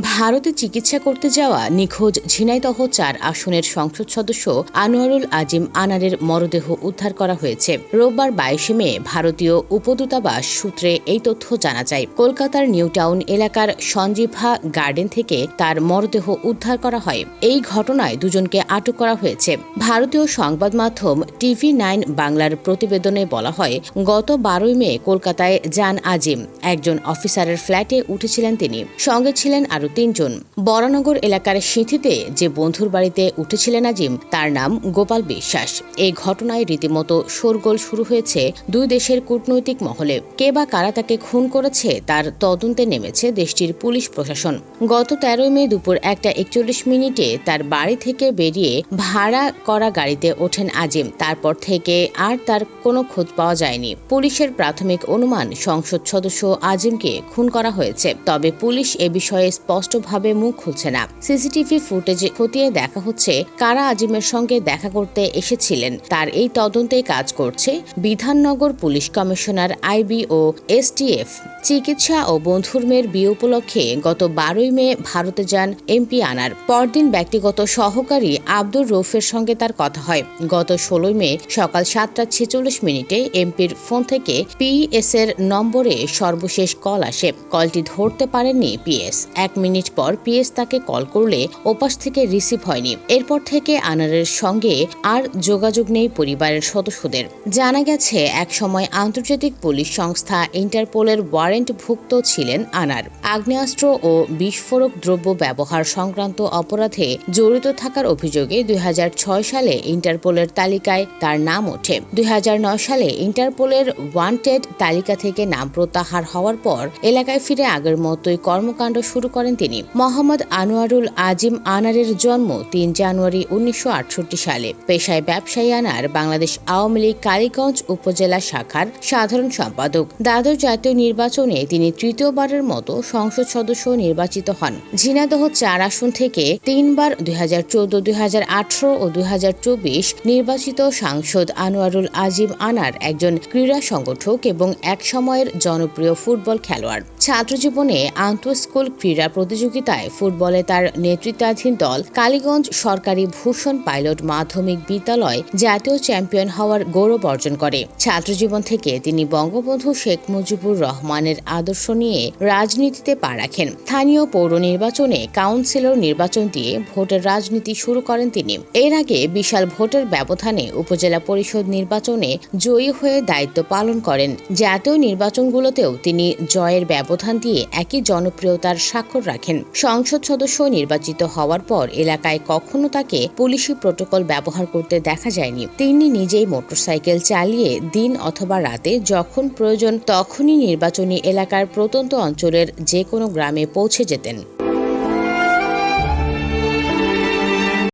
ভারতে চিকিৎসা করতে যাওয়া নিখোঁজ ঝিনাইদহ চার আসনের সংসদ সদস্য আনোয়ারুল আজিম আনারের মরদেহ উদ্ধার করা হয়েছে। রোববার বাইশে মে ভারতীয় উপদূতাবাস সূত্রে এই তথ্য জানা যায়। কলকাতার নিউ টাউন এলাকার সঞ্জীভা গার্ডেন থেকে তার মরদেহ উদ্ধার করা হয়। এই ঘটনায় দুজনকে আটক করা হয়েছে। ভারতীয় সংবাদ মাধ্যম টিভি নাইন বাংলার প্রতিবেদনে বলা হয়, গত বারোই মে কলকাতায় যান আজিম। একজন অফিসারের ফ্ল্যাটে উঠেছিলেন তিনি। সঙ্গে ছিলেন আরও তিনজন। বরানগর এলাকার সিঁথিতে যে বন্ধুর বাড়িতে উঠেছিলেন আজিম, তার নাম গোপাল বিশ্বাস। এই ঘটনায় রীতিমতো শোরগোল শুরু হয়েছে দুই দেশের কূটনৈতিক মহলে। কে বা কারা তাকে খুন করেছে তার তদন্তে নেমেছে দেশটির পুলিশ প্রশাসন। গত তেরোই মে দুপুর একটা একচল্লিশ মিনিটে তার বাড়ি থেকে বেরিয়ে ভাড়া করা গাড়িতে ওঠেন আজিম। তারপর থেকে আর তার কোনো খোঁজ পাওয়া যায়নি। পুলিশের প্রাথমিক অনুমান সংসদ সদস্য আজিমকে খুন করা হয়েছে। তবে পুলিশ এ বিষয়ে স্পষ্টভাবে মুখ খুলছে না। সিসিটিভি ফুটেজে খতিয়ে দেখা হচ্ছে, কারা আজিমের সঙ্গে দেখা করতে এসেছিলেন। তার এই তদন্তে কাজ করছে বিধাননগর পুলিশ কমিশনার আইবি ও এসটিএফ। চিকিৎসা ও বন্ধুর মেয়ের বিয়ে উপলক্ষে গত বারোই মে ভারতে যান এমপি আনার। পরদিন ব্যক্তিগত সহকারী আব্দুর রৌফের সঙ্গে তার কথা হয়। গত ষোলোই মে সকাল সাতটা ছেচল্লিশ মিনিটে এমপির ফোন থেকে পিএস এর নম্বরে সর্বশেষ কল আসে। কলটি ধরতে পারেননি পিএস এক মিনিট পর পিএস তাকে কল করলে ওপাশ থেকে রিসিভ হয়নি। এরপর থেকে আনারের সঙ্গে আর যোগাযোগ নেই পরিবারের সদস্যদের। জানা গেছে এক সময় আন্তর্জাতিক পুলিশ সংস্থা ইন্টারপোলের ওয়ারেন্টভুক্ত ছিলেন আনার। আগ্নেয়াস্ত্র ও বিস্ফোরক দ্রব্য ব্যবহার সংক্রান্ত অপরাধে জড়িত থাকার অভিযোগে দুই হাজার ছয় সালে ইন্টারপোলের তালিকায় তার নাম ওঠে। দুই হাজার নয় সালে ইন্টারপোলের ওয়ান্টেড তালিকা থেকে নাম প্রত্যাহার হওয়ার পর এলাকায় ফিরে আগের মতোই কর্মকাণ্ড শুরু করেন তিনি। মোহাম্মদ আনোয়ারুল আজিম আনারের জন্ম তিন জানুয়ারি উনিশশো আটষট্টি সালে। পেশায় ব্যবসায়ী আনার বাংলাদেশ আওয়ামী লীগ কালীগঞ্জ উপজেলা শাখার সাধারণ সম্পাদক। দ্বাদশ জাতীয় নির্বাচনে তিনি তৃতীয়বারের মতো সংসদ সদস্য নির্বাচিত হন। ঝিনাদহ চার আসন থেকে তিনবার দুই হাজার চোদ্দ, দুই হাজার আঠারো ও দুই হাজার চব্বিশ নির্বাচিত সাংসদ আনোয়ারুল আজিম আনার একজন ক্রীড়া সংগঠক এবং এক সময়ের জনপ্রিয় ফুটবল খেলোয়াড়। ছাত্রজীবনে আন্তঃস্কুল ক্রীড়া প্রতিযোগিতায় ফুটবলে তার নেতৃত্বাধীন দল কালীগঞ্জ সরকারি ভূষণ পাইলট মাধ্যমিক বিদ্যালয় জাতীয় চ্যাম্পিয়ন হওয়ার গৌরব অর্জন করে। ছাত্রজীবন থেকে তিনি বঙ্গবন্ধু শেখ মুজিবুর রহমানের আদর্শ নিয়ে রাজনীতিতে পা রাখেন। স্থানীয় পৌর নির্বাচনে কাউন্সিলর নির্বাচন দিয়ে ভোটের রাজনীতি শুরু করেন তিনি। এর আগে বিশাল ভোটের ব্যবধানে উপজেলা পরিষদ নির্বাচনে জয়ী হয়ে দায়িত্ব পালন করেন। জাতীয় নির্বাচনগুলোতেও তিনি জয়ের ব্যবধান দিয়ে একই জনপ্রিয়তার স্বাক্ষর রাখেন। সংসদ সদস্য নির্বাচিত হওয়ার পর এলাকায় কখনো তাকে পুলিশি প্রোটোকল ব্যবহার করতে দেখা যায়নি। তিনি নিজেই মোটরসাইকেল চালিয়ে দিন অথবা রাতে যখন প্রয়োজন তখনই নির্বাচনী এলাকার প্রত্যন্ত অঞ্চলের যে কোনো গ্রামে পৌঁছে যেতেন।